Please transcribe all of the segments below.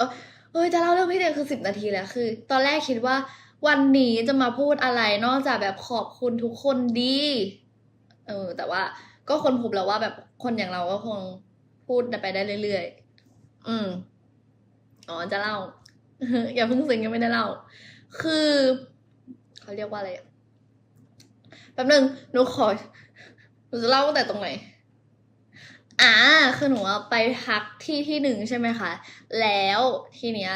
เออเอ้ยจะเล่าเรื่องพี่เดย์คือสิบนาทีแล้วคือ ตอนแรกคิดว่า วันนี้จะมาพูดอะไรนอกจากแบบขอบคุณทุกคนดี เออ แต่ว่าก็คนพบแล้วว่าแบบคนอย่างเราก็คงพูดไปได้เรื่อยๆ อืม อ๋อจะเล่า อย่าเพิ่งซึ้งยังไม่ได้เล่า คือเขาเรียกว่าอะไรแป๊บนึงหนูขอหนูจะเล่าตั้งแต่ตรงไหน อ่าคือหนูไปพักที่ที่หนึ่งใช่ไหมคะ แล้วทีเนี้ย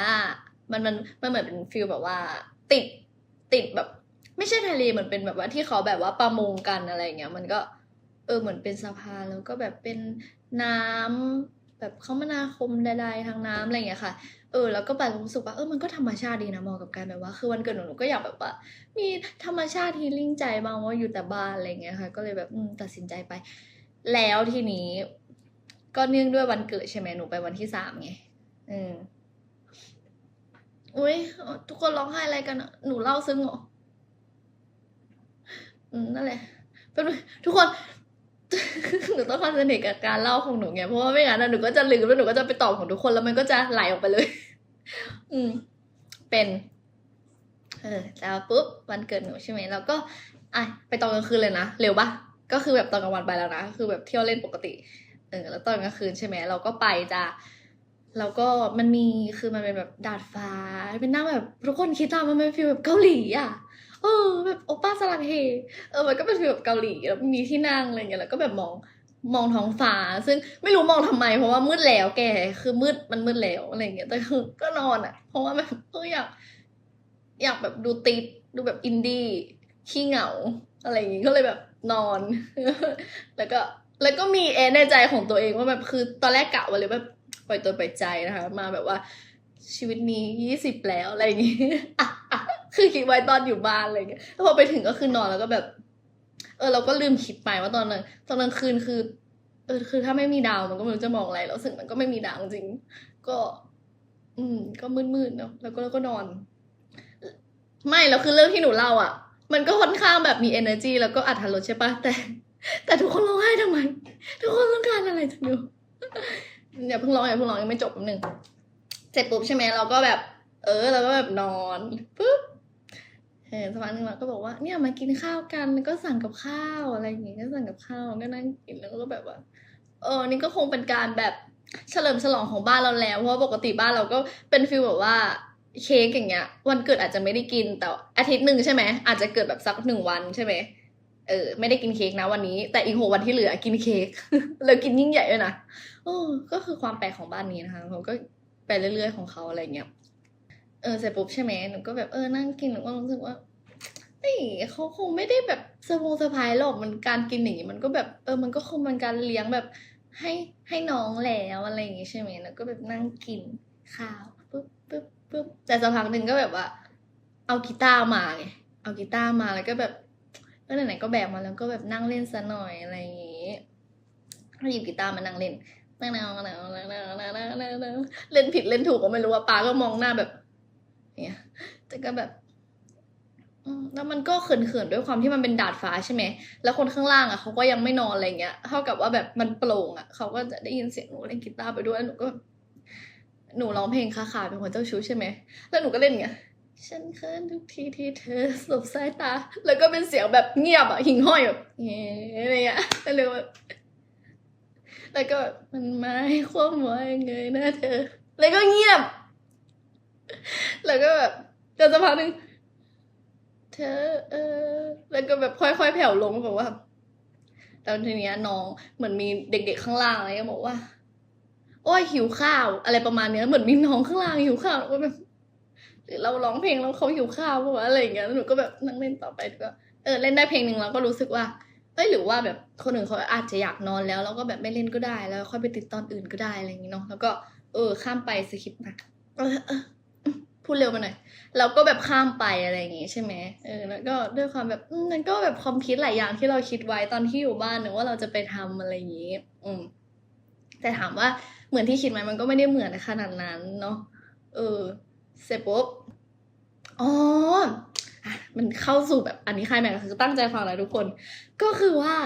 มันมันมันเหมือนเป็นฟิลแบบว่า ติดติดแบบ ไม่ใช่ทะเลเหมือนเป็นแบบว่าที่เขาแบบว่าประมงกันอะไรเงี้ย มันก็ เออเหมือนเป็นสะพานแล้วก็แบบเป็นน้ำแบบคมนาคมใดๆทางน้ำอะไรเงี้ยค่ะ เออ แล้วก็ไปรู้สึกว่าเออมันก็ธรรมชาติดีนะมองกับการแบบว่า คือวันเกิดหนูหนูก็อยากแบบว่า มีธรรมชาติฮีลิ่งใจบ้างว่าอยู่แต่บ้านอะไรเงี้ยค่ะ ก็เลยแบบตัดสินใจไป แล้วทีนี้ ก็เนื่องด้วยวันเกิดใช่ไหมหนูไปวันที่สามไงอืมอุ้ยทุกคนร้องไห้อะไรกัน หนูเล่าซึ้งเหรออืมนั่นแหละเป็นทุกคน หนูต้องคอนเซนเทรตกับการเล่าของหนูไงเพราะว่าไม่งั้นหนูก็จะลืมแล้วหนูก็จะไปตอบของทุกคนแล้วมันก็จะไหลออกไปเลย อืม เป็นเออแล้วปุ๊บวันเกิดหนูใช่ไหมแล้วก็อะไปตอนกลางคืนเลยนะเร็วปะก็คือแบบตอนกลางวันไปแล้วนะคือแบบเที่ยวเล่นปกติ ออแล้วตอนกลางคืนใช่ไหมเราก็ไปจ้ะแล้วก็มันมีคือมันเป็นแบบดาดฟ้าเป็นหน้าแบบทุกคนคิดตามมันเป็นฟีลแบบเกาหลีอะเออแบบโอป้าสลังเฮเออมันก็เป็นฟีลแบบเกาหลีแล้วมีที่นั่งอะไรเงี้ยแล้วก็แบบมองมองท้องฟ้า ซึ่งไม่รู้มองทำไม เพราะว่ามืดแล้วแกคือมืดมันมืดแล้วอะไรเงี้ยแต่คือก็นอนอะ เพราะว่าแบบเอออยากอยากแบบดูติดดูแบบอินดี้ขี้เหงา อะไรอย่างงี้ก็เลยแบบนอน แล้วก็ แล้วก็มีเอในใจของตัวเองว่าแบบคือตอนแรกกะไว้เลยแบบปล่อยตัวปล่อยใจนะคะ มาแบบว่าชีวิตนี้ยี่สิบแล้วอะไรอย่างงี้คือคิดไว้ตอนอยู่บ้านอะไรอย่างเงี้ยแล้วพอไปถึงก็คือนอนแล้วก็แบบ เออ เราก็ลืมคิดไปว่าตอนนั้นตอนกลางคืนคือ เออ คือถ้าไม่มีดาวมันก็ไม่รู้จะมองอะไรแล้วสึกมันก็ไม่มีดาวจริง ก็ อืม ก็มืดๆเนาะแล้วก็แล้วก็นอน ไม่แล้วคือเรื่องที่หนูเล่าอะ มันก็ค่อนข้างแบบมี energy แล้วก็อัธรสใช่ปะแต่ แต่ทุกคนร้องไห้ทำไม ทุกคนต้องการอะไรจากหนูอย่าเพิ่งร้องอย่าเพิ่งร้องยังไม่จบแป๊บนึงเสร็จปุ๊บใช่ไหมเราก็แบบ เออเราก็แบบนอนปุ๊บเออสักพักหนึ่งเราก็บอกว่าเนี่ยมากินข้าวกันก็สั่งกับข้าวอะไรอย่างงี้ก็สั่งกับข้าวก็นั่งกินแล้วก็แบบว่า เออนี่ก็คงเป็นการแบบเฉลิมฉลองของบ้านเราแล้ว เพราะปกติบ้านเราก็เป็นฟีลแบบว่าเค้กอย่างเงี้ย วันเกิดอาจจะไม่ได้กินแต่อาทิตย์หนึ่งใช่ไหมอาจจะเกิดแบบสักหนึ่งวันใช่ไหม เออ ไม่ได้กินเค้กนะวันนี้ แต่อีกหกวันที่เหลือกินเค้กแล้วกินยิ่งใหญ่ด้วยนะโอ้ก็คือความแปลกของบ้านนี้นะคะเขาก็ไปเรื่อยๆของเขาอะไรเงี้ยเออเสร็จปุ๊บใช่ไหมหนูก็แบบเออนั่งกินหนูก็รู้สึกว่าเฮ้ยเขาคงไม่ได้แบบเซอร์พงเซอร์ไพรส์หรอกมันการกินอย่างนี้มันก็แบบเออมันก็คงเป็นการเลี้ยงแบบให้ให้น้องแล้วอะไรอย่างงี้ใช่ไหมแล้วก็แบบนั่งกินข้าวปุ๊บปุ๊บปุ๊บแต่สักพักหนึ่งก็แบบว่า เอากีตาร์มาไงเอากีตาร์มาแล้วก็แบบ ก็ไหนๆก็แบกมาแล้วก็แบบนั่งเล่นซะหน่อยอะไรอย่างงี้หยิบกีตาร์มานั่งเล่นนั่งนั่งนั่งนั่งนั่งนั่นเล่นผิดเล่นถูกก็ไม่รู้ว่าป้าก็มองหน้าแบบเนี่ยแต่ก็แบบแล้วมันก็เขินๆด้วยความที่มันเป็นดาดฟ้าใช่ไหม แล้วคนข้างล่างอะเขาก็ยังไม่นอนอะไรเงี้ย เท่ากับว่าแบบมันโปร่งอะเขาก็จะได้ยินเสียงหนูเล่นกีตาร์ไปด้วย หนูก็ หนูร้องเพลงคาขาเป็นคนเจ้าชู้ใช่ไหม แล้วหนูก็เล่นเงี้ย ฉันเขินทุกทีที่เธอสบสายตา แล้วก็เป็นเสียงแบบเงียบอะ หิ่งห้อยแบบเงี้ยอะไรเงี้ยแล้วเลยแบบแล้วก็มันหมายความว่ายังไงนะเธอ แล้วก็เงียบ แล้วก็แบบจนสักพักหนึ่งเธอ เออ แล้วก็แบบค่อยๆแผ่วลงแบบว่าแล้วทีเนี้ยน้องเหมือนมีเด็ก ๆข้างล่างอะไรก็บอกว่า โอ้ยหิวข้าว อะไรประมาณเนี้ยเหมือนมีน้องข้างล่างหิวข้าวแล้วก็แบบ หรือเราร้องเพลงแล้วเขาหิวข้าวปะวะอะไรอย่างเงี้ยแล้วหนูก็แบบนั่งเล่นต่อไปก็เออเล่นได้เพลงหนึ่งแล้วก็รู้สึกว่าเอ้ยหรือว่าแบบคนอื่นเขาอาจจะอยากนอนแล้วแล้วก็แบบไม่เล่นก็ได้แล้ว ค่อยไปติดตอนอื่นก็ได้อะไรอย่างงี้เนาะแล้วก็เออข้ามไปสคริปต์มาเออพูดเร็วไปหน่อยเราก็แบบข้ามไปอะไรอย่างงี้ใช่ไหมเออแล้วก็ด้วยความแบบมันก็แบบความคิดหลายอย่างที่เราคิดไว้ตอนที่อยู่บ้านเนอว่าเราจะไปทำอะไรอย่างงี้ อืม แต่ถามว่าเหมือนที่คิดไหมมันก็ไม่ได้เหมือนขนาดนั้นเนาะเออ เสร็จปุ๊บ อ๋อ มันเข้าสู่แบบอันนี้ใครแม่ก็คือตั้งใจฟังนะทุกคน ก็คือว่า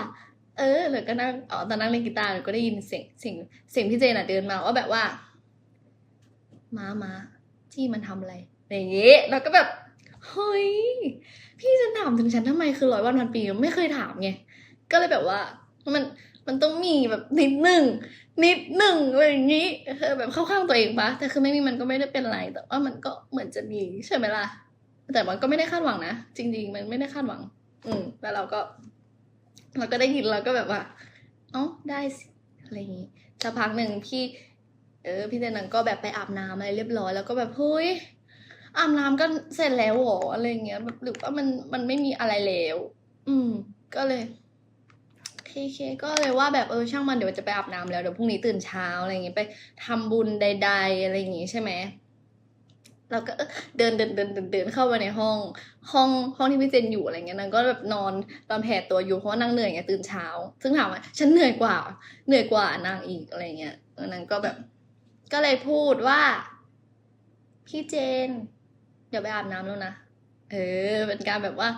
เออแล้วก็นั่งอ๋อตอนนั่งเล่นกีตาร์แล้วก็ได้ยินเสียงเสียงเสียงพี่เจนอะเดินมาว่าแบบว่าม้ามาจี้มันทำอะไรอะไรอย่างงี้แล้วก็แบบเฮ้ยพี่จะถามถึงฉันทำไมคือร้อยวันพันปีไม่เคยถามไงก็เลยแบบว่ามัน มันต้องมีแบบนิดหนึ่งนิดหนึ่งอะไรอย่างนี้เออแบบเข้าข้างตัวเองปะแต่คือไม่มีมันก็ไม่ได้เป็นไรแต่ว่ามันก็เหมือนจะมีใช่ไหมล่ะแต่มันก็ไม่ได้คาดหวังนะจริง ๆ มันไม่ได้คาดหวัง อืมแล้วเราก็ เราก็ได้ยินเราก็แบบว่าเอ๋อได้สิอะไรอย่างนี้สักพักหนึ่งพี่ เออ พี่เจนังก็แบบไปอาบน้ำอะไรเรียบร้อยแล้วก็แบบเฮ้ยอาบน้ำก็เสร็จแล้วหรออะไรเงี้ยแบบหรือว่ามันมันไม่มีอะไรแล้ว อืม ก็เลย เคเคก็เลยว่าแบบเออช่างมันเดี๋ยวจะไปอาบน้ำแล้วเดี๋ยวพรุ่งนี้ตื่นเช้าอะไรอย่างงี้ไปทำบุญใด ๆ อะไรอย่างงี้ใช่ไหมเราก็เดินเดินเดินเดินเดินเข้าไปในห้อง ห้องห้องที่พี่เจนอยู่อะไรเงี้ยนางก็แบบนอนตอนแผ่ตัวอยู่เพราะว่านางเหนื่อยไงตื่นเช้า ซึ่งถามว่าฉันเหนื่อยกว่า เหนื่อยกว่านางอีกอะไรเงี้ยนางก็แบบ ก็เลยพูดว่า พี่เจน เดี๋ยวไปอาบน้ำแล้วนะเออเป็นการแบบว่า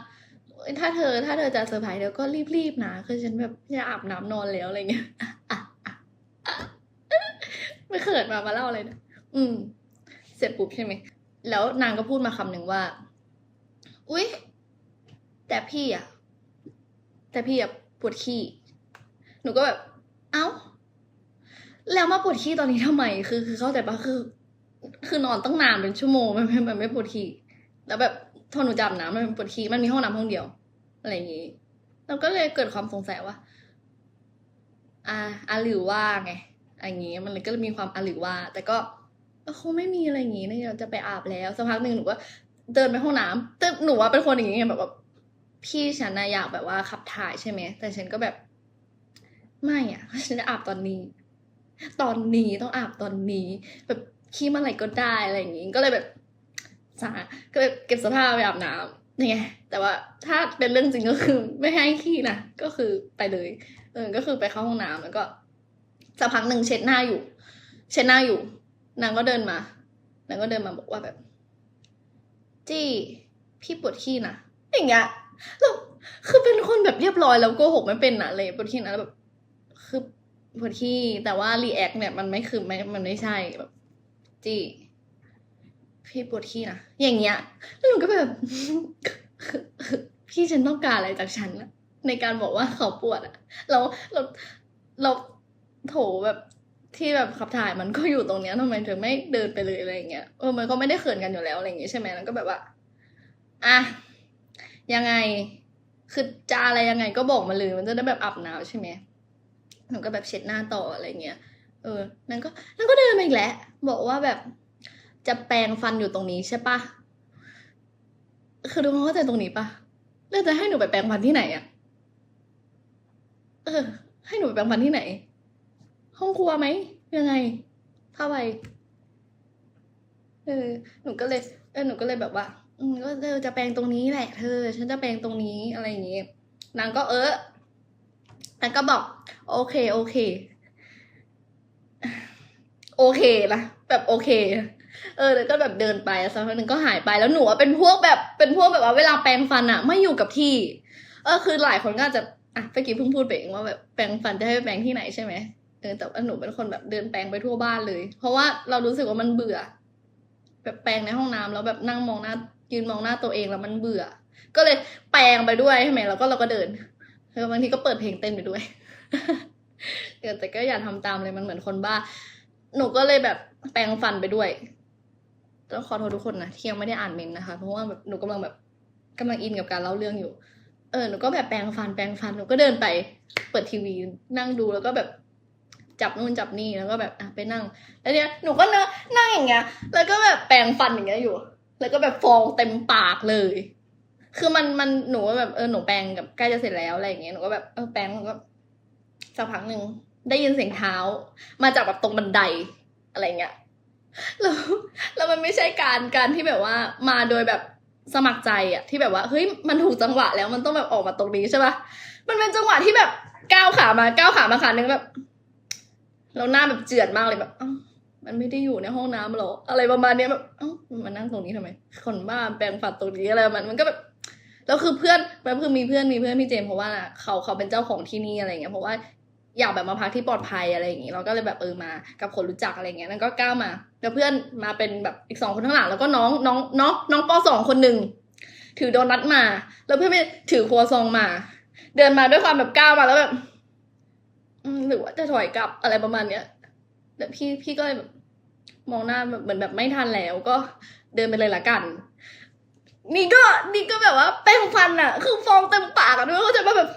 ถ้าเธอถ้าเธอจะเซอร์ไพรส์เดี๋ยวก็รีบๆนะคือฉันแบบจะอาบน้ำนอนแล้วอะไรเงี้ยไม่เขินมามาเล่าอะไรนะอืม เสร็จปุ๊บใช่ไหม แล้วนางก็พูดมาคำหนึ่งว่า อุ๊ย แต่พี่อะ แต่พี่อะปวดขี้ หนูก็แบบ เอ้า แล้วมาปวดขี้ตอนนี้ทำไม คือ คือเข้าใจปะคือ คือนอนตั้งนานเป็นชั่วโมงมันมันไม่ปวดขี้ แล้วแบบทนหนูจำน้ำมันปวดขี้มันมีห้องน้ำห้องเดียว อะไรอย่างงี้เราก็เลยเกิดความสงสัยว่าอ่าอาหรือว่าไงอะไรอย่างงี้ มันเลยก็มีความอาหรือว่า แต่ก็เออคงไม่มีอะไรอย่างงี้นะเราจะไปอาบแล้วสักพักหนึ่งหนูก็เดินไปห้องน้ำแต่หนูว่าเป็นคนอย่างงี้ไงแบบว่าพี่ฉันนะอยากแบบว่าขับถ่ายใช่ไหมแต่ฉันก็แบบ ไม่อะฉันจะอาบตอนนี้ ตอนนี้ต้องอาบตอนนี้ แบบขี้เมื่อไหร่ก็ได้อะไรอย่างงี้ก็เลยแบบ สาก็เก็บเสภาพไปอาบน้ำนี่ไง แต่ว่าถ้าเป็นเรื่องจริงก็คือไม่ให้ขี้นะก็คือไปเลย เออก็คือไปเข้าห้องน้ำแล้วก็สักพักหนึ่งเช็ดหน้าอยู่ เช็ดหน้าอยู่ นางก็เดินมานางก็เดินมาบอกว่าแบบ จี้พี่ปวดขี้นะอย่างเงี้ยแล้วคือเป็นคนแบบเรียบร้อยแล้วโกหกไม่เป็นนะเลยปวดขี้นะแแบบคือปวดขี้แต่ว่ารีแอคเนี่ยมันไม่คือไม่มันไม่ใช่แบบจี้ พี่ปวดขี้นะอย่างเงี้ยแล้วหนูก็แบบ พี่ฉันต้องการอะไรจากฉันอะในการบอกว่าเขาปวดอะเราเราเราโถแบบที่แบบขับถ่ายมันก็อยู่ตรงเนี้ยทำไมเธอไม่เดินไปเลยอะไรอย่างเงี้ยเออมันก็ไม่ได้เขินกันอยู่แล้วอะไรอย่างเงี้ยใช่ไหมแล้วก็แบบว่าอะยังไงคือจะอะไรยังไงก็บอกมาเลยมันจะได้แบบอาบน้ำใช่ไหมหนูก็แบบเช็ดหน้าต่ออะไรเงี้ย เออ นั่นก็นั่นก็เดินมาอีกแล้วบอกว่าแบบ จะแปรงฟันอยู่ตรงนี้ใช่ปะคือดูเขาเข้าใจตรงนี้ปะแล้วจะให้หนูไปแปรงฟันที่ไหนอะเออ ให้หนูไปแปรงฟันที่ไหน ห้องครัวไหมยังไงผ้าใบเออ หนูก็เลยเออหนูก็เลยแบบว่า อืมก็เธอจะแปรงตรงนี้แหละ เธอ ฉันจะแปรงตรงนี้อะไรอย่างงี้นางก็เออนางก็บอก โอเค โอเค โอเคนะแบบโอเค เออแล้วก็แบบเดินไปสักพักหนึ่งก็หายไปแล้วหนูอะเป็นพวกแบบเป็นพวกแบบว่าเวลาแปรงฟันอะไม่อยู่กับที่ เออคือหลายคนก็จะอะเมื่อกี้เพิ่งพูดไปเองว่าแบบแปรงฟันจะให้แปรงที่ไหนใช่ไหมเออแต่ว่าหนูเป็นคนแบบเดินแปรงไปทั่วบ้านเลย เพราะว่าเรารู้สึกว่ามันเบื่อ แบบแปรงในห้องน้ำแล้วแบบนั่งมองหน้ายืนมองหน้าตัวเองแล้วมันเบื่อ ก็เลยแปรงไปด้วยใช่ไหมแล้วก็เราก็เดินแล้วบางทีก็เปิดเพลงเต้นไปด้วยเออแต่ก็อย่าทำตามเลยมันเหมือนคนบ้า หนูก็เลยแบบแปรงฟันไปด้วย ต้องขอโทษทุกคนนะที่ยังไม่ได้อ่านเมนนะคะ เพราะว่าแบบหนูกำลังแบบกำลังอินกับการเล่าเรื่องอยู่ เออหนูก็แบบแปรงฟันแปรงฟันหนูก็เดินไป เปิดทีวีนั่งดูแล้วก็แบบจับนู่นจับนี่แล้วก็แบบอะไปนั่ง แล้วเนี่ยหนูก็นั่งนั่งอย่างเงี้ย แล้วก็แบบแปรงฟันอย่างเงี้ยอยู่ แล้วก็แบบฟองเต็มปากเลย คือมันมันหนูแบบเออหนูแปรงกับใกล้จะเสร็จแล้วอะไรอย่างเงี้ยหนูก็แบบเออแปรงแล้วก็สักพักหนึ่งได้ยินเสียงเท้า มาจากแบบตรงบันไดอะไรเงี้ย แล้วแล้วมันไม่ใช่การการที่แบบว่ามาโดยแบบสมัครใจอะที่แบบว่าเฮ้ยมันถูกจังหวะแล้วมันต้องแบบออกมาตรงนี้ใช่ปะมันเป็นจังหวะที่แบบก้าวขามาก้าวขามาขาหนึ่งแบบแล้วหน้าแบบเจือดมากเลยแบบมันไม่ได้อยู่ในห้องน้ำหรออะไรประมาณนี้แบบเอ้ามันนั่งตรงนี้ทำไมคนบ้าแปลงฝันตรงนี้อะไรมันมันก็แบบแล้วคือเพื่อนมันคือมีเพื่อนมีเพื่อนพี่เจมเพราะว่าเขาเขาเป็นเจ้าของที่นี่อะไรเงี้ยเพราะว่า อยากแบบมาพักที่ปลอดภัยอะไรอย่างงี้เราก็เลยแบบเออมากับคนรู้จักอะไรเงี้ยนั่นก็ก้าวมาแล้วเพื่อนมาเป็นแบบอีกสองคนข้างหลังแล้วก็น้องน้องน้องน้องปสองคนหนึ่งถือโดนัทมา แล้วเพื่อนไปถือครัวซองมา เดินมาด้วยความแบบก้าวมาแล้วแบบอืมหรือว่าจะถอยกลับอะไรประมาณเนี้ยแล้วพี่พี่ก็เลยแบบมองหน้าแบบเหมือนแบบไม่ทันแล้วก็เดินไปเลยละกัน นี่ก็นี่ก็แบบว่าแป้งฟันอะคือฟองเต็มปากอะด้วยก็จะแบบ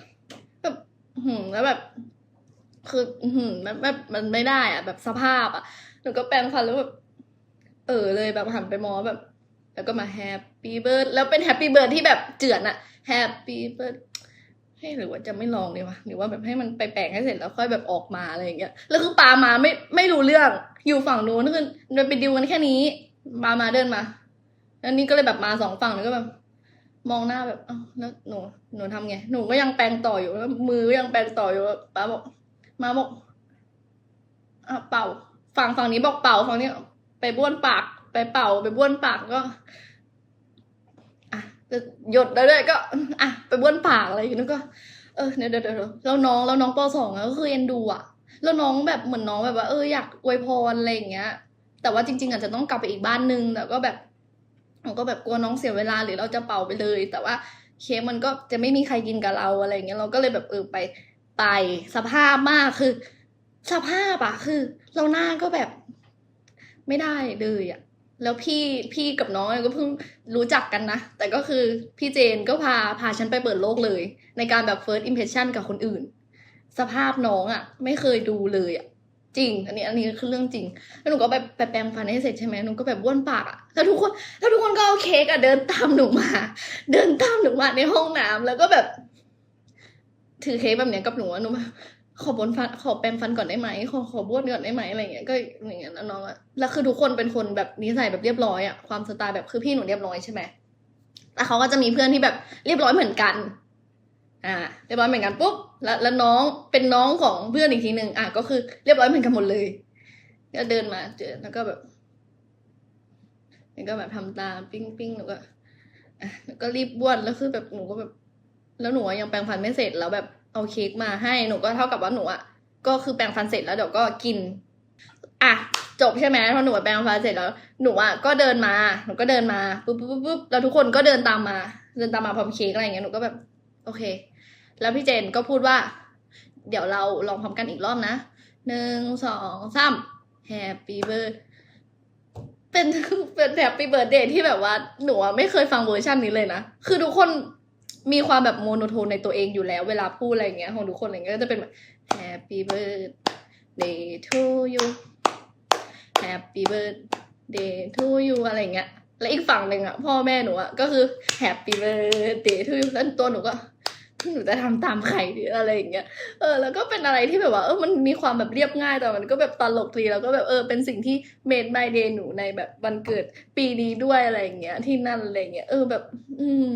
แบบแล้วแบบ คืออื้อหืมันแบบมันไม่ได้อะแบบสภาพอะหนูก็แปรงฟันแล้วแบบเออเลยแบบหันไปมองแบบ แล้วก็มาแฮปปี้เบิร์ดแล้วเป็นแฮปปี้เบิร์ดที่แบบเจือนอะแฮปปี้เบิร์ดให้หรือว่าจะไม่ลองดีวะหรือว่าแบบให้มันไปแปลงให้เสร็จแล้วค่อยแบบออกมาอะไรอย่างเงี้ยแล้วคือปามาไม่ไม่รู้เรื่องอยู่ฝั่งนู้นคือมันไปดิวกันแค่นี้ปามาเดินมาแล้วนี่ก็เลยแบบมาสองฝั่งแล้วก็แบบ มองหน้าแบบอ้าวแล้วหนูหนูทำไงหนูก็ยังแปรงต่ออยู่แล้วมือก็ยังแปรงต่ออยู่ป้าบอก มาบอกอะเป่า ฝั่งฝั่งนี้บอกเป่าฝั่งนี้ ไปบ้วนปาก ไปเป่า ไปบ้วนปากก็อะจะหยดแล้วด้วยก็ อะ ไปบ้วนปากอะไรอย่างเงี้ก็เออเดี๋ยวเดี๋ยวเดี๋ยวแล้วน้องแล้วน้องปสองก็คือเอ็นดูอะแล้วน้องแบบเหมือนน้องแบบว่าเอออยากอวยพรอะไรอย่างเงี้ย แต่ว่าจริง ๆ อาจจะต้องกลับไปอีกบ้านนึงแต่ก็แบบผมก็แบบกลัวน้องเสียเวลาหรือเราจะเป่าไปเลย แต่ว่าเค้กมันก็จะไม่มีใครกินกับเราอะไรอย่างเงี้ยเราก็เลยแบบเออไป ไปสภาพมากคือ สภาพอะคือ เราหน้าก็แบบ ไม่ได้เลยอะแล้วพี่พี่กับน้องก็เพิ่งรู้จักกันนะ แต่ก็คือพี่เจนก็พาพาฉันไปเปิดโลกเลย ในการแบบ first impression กับคนอื่น สภาพน้องอะไม่เคยดูเลยอะจริง อันนี้อันนี้คือเรื่องจริง แล้วหนูก็ไปไปแปรงฟันให้เสร็จใช่ไหมหนูก็แบบบ้วนปากอะแล้วทุกคนแล้วทุกคนก็เอาเค้กอะเดินตามหนูมา เดินตามหนูมาในห้องน้ำแล้วก็แบบ ถือเค้กแบบเนี้ยกับหนูหนูมาขอบนฟันขอแปรงฟันก่อนได้ไหมขอขอบ้วนก่อนได้ไหมอะไรเงี้ยก็อย่างเงี้ยแล้วน้องอะแล้วคือทุกคนเป็นคนแบบนิสัยแบบเรียบร้อยอะความสไตล์แบบคือพี่หนูเรียบร้อยใช่ไหมแต่เขาก็จะมีเพื่อนที่แบบเรียบร้อยเหมือนกัน อ่า เรียบร้อยเหมือนกันปุ๊บแล้วแล้วน้องเป็นน้องของเพื่อนอีกทีหนึ่งอะก็คือเรียบร้อยเหมือนกันหมดเลยก็เดินมาเจอแล้วก็แบบแล้วก็แบบทำตาปิ้งปิ้งหนูก็อะแล้วก็รีบบ้วนแล้วคือแบบหนูก็แบบ แล้วหนูยังแปรงฟันไม่เสร็จแล้วแบบเอาเค้กมาให้หนูก็เท่ากับว่าหนูอะก็คือแปรงฟันเสร็จแล้วเดี๋ยวก็กิน อะจบใช่ไหมพอหนูแปรงฟันเสร็จแล้วหนูอะก็เดินมาหนูก็เดินมาปุ๊บปุ๊บปุ๊บปุ๊บแล้วทุกคนก็เดินตามมา เดินตามมาพร้อมเค้กอะไรอย่างเงี้ยหนูก็แบบ โอเค แล้วพี่เจนก็พูดว่า เดี๋ยวเราลองพร้อมกันอีกรอบนะหนึ่งสองสาม Happy Birthday เป็นเป็น Happy Birthday ที่แบบว่าหนูไม่เคยฟังเวอร์ชันนี้เลยนะ คือทุกคน มีความแบบโมโนโทนในตัวเองอยู่แล้วเวลาพูดอะไรเงี้ยของทุกคนอะไรเงี้ยก็จะเป็นแบบ Happy Birthday to you Happy Birthday to you อะไรเงี้ยแล้วอีกฝั่งหนึ่งอะพ่อแม่หนูอะก็คือ Happy Birthday to you แล้วตัวหนูก็หนูจะทำตามใครดีออะไรอย่างเงี้ย เออ แล้วก็เป็นอะไรที่แบบว่า เออ มันมีความแบบเรียบง่าย แต่มันก็แบบตลกดีแล้วก็แบบ เออ เป็นสิ่งที่เมด my day หนูในแบบวันเกิดปีนี้ด้วยอะไรอย่างเงี้ย ที่นั่นอะไรอย่างเงี้ย เออ แบบ อืม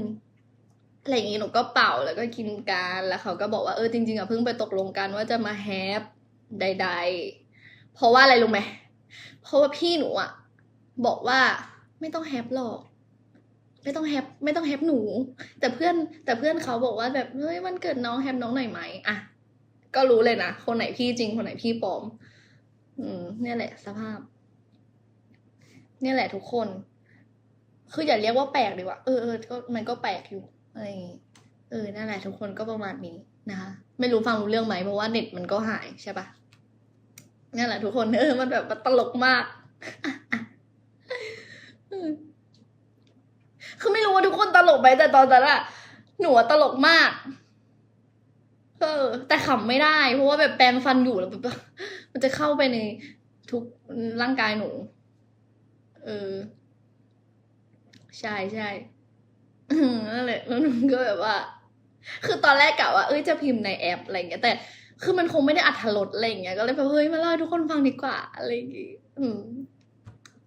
อะไรอย่างงี้หนูก็เป่าแล้วก็กินกันแล้วเขาก็บอกว่าเออจริงๆอะเพิ่งไปตกลงกันว่าจะมาแฮปใด ๆ เพราะว่าอะไรรู้ไหมเพราะว่าพี่หนูอะบอกว่าไม่ต้องแฮปหรอกไม่ต้องแฮปไม่ต้องแฮปหนู แต่เพื่อนแต่เพื่อนเขาบอกว่าแบบเฮ้ยมันเกิดน้องแฮปน้องหน่อยไหมอะก็รู้เลยนะคนไหนพี่จริงคนไหนพี่ปลอม อืมเนี่ยแหละ สภาพ เนี่ยแหละทุกคน คืออย่าเรียกว่าแปลกดีกว่าเออเออก็มันก็แปลกอยู่ อะไรอย่างงี้เออนั่นแหละทุกคนก็ประมาณนี้นะคะไม่รู้ฟังรู้เรื่องไหมเพราะว่าเน็ตมันก็หายใช่ปะนั่นแหละทุกคนเออมันแบบมันตลกมากคือไม่รู้ว่าทุกคนตลกไหมแต่ตอนนั้นอะหนูตลกมากเออแต่ขำไม่ได้ เพราะว่าแบบแปรงฟันอยู่แล้วแบบมันจะเข้าไปในทุกร่างกายหนู เออ ใช่ใช่ นั่นแหละแล้วหนูก็แบบว่า คือตอนแรกกะว่าเอ้ยจะพิมพ์ในแอปอะไรอย่างเงี้ยแต่ คือมันคงไม่ได้อัธรสอะไรอย่างเงี้ยก็เลยแบบเฮ้ยมาเล่าให้ทุกคนฟังดีกว่าอะไรอย่างงี้อืม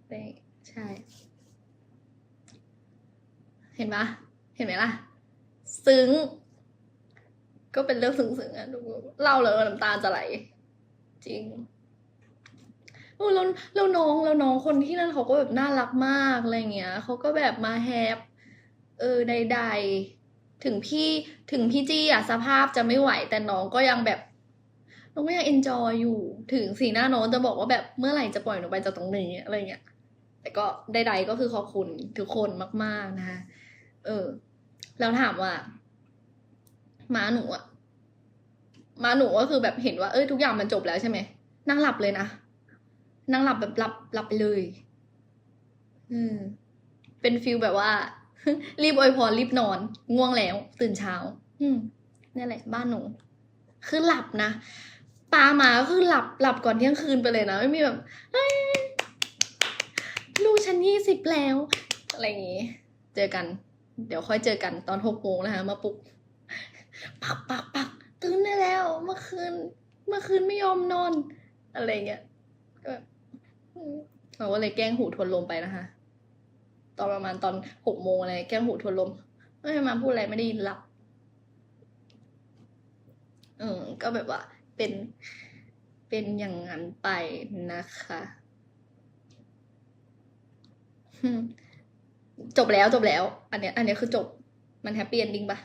ใช่ใช่เห็นปะเห็นไหมล่ะ ซึ้ง ก็เป็นเรื่องซึ้งๆอะดูเล่าแล้วน้ำตาจะไหลจริงโอ้แล้วแล้วน้องแล้วน้องคนที่นั่นเขาก็แบบน่ารักมากอะไรเงี้ยเขาก็แบบมาแฮป เออใดๆ ถึงพี่ถึงพี่จี้อะสภาพจะไม่ไหวแต่น้องก็ยังแบบนูเราก็ยังเอนจอยอยู่ ถึงสีหน้าน้ตจะบอกว่าแบบเมื่อไหร่จะปล่อยหนูไปจากตรงนี้อะไรเงี้ยแต่ก็ใดๆก็คือขอบคุณทุกคนมาก ๆนะคะเออ แล้วถามว่าม้าหนูอะม้าหนูก็คือแบบเห็นว่าเอ้ยทุกอย่างมันจบแล้วใช่ไหมนั่งหลับเลยนะนั่งหลับแบบหลับหลับไปเลย อืม เป็นฟิลแบบว่า รีบอวยพรรีบนอน ง่วงแล้ว ตื่นเช้า อืมนี่แหละ บ้านหนู คือหลับนะปามาก็คือหลับหลับก่อนเที่ยงคืนไปเลยนะ ไม่มีแบบลูกฉันยี่สิบแล้ว อะไรอย่างงี้ เจอกัน เดี๋ยวค่อยเจอกันตอนหกโมงนะคะมาปลุก ปักปักปักตื่นได้แล้ว เมื่อคืน เมื่อคืนไม่ยอมนอน อะไรเงี้ยก็แบบอืมเราก็เลยแกล้งหูทวนลมไปนะคะ ตอนประมาณตอนหกโมงอะไรแกล้งหูทวนลมไม่มาพูดอะไรไม่ได้ยินหลับเออก็แบบว่าเป็นเป็นอย่างนั้นไปนะคะจบแล้วจบแล้ว อันเนี้ยอันเนี้ยคือจบมันแฮปปี้เอนดิ้งปะ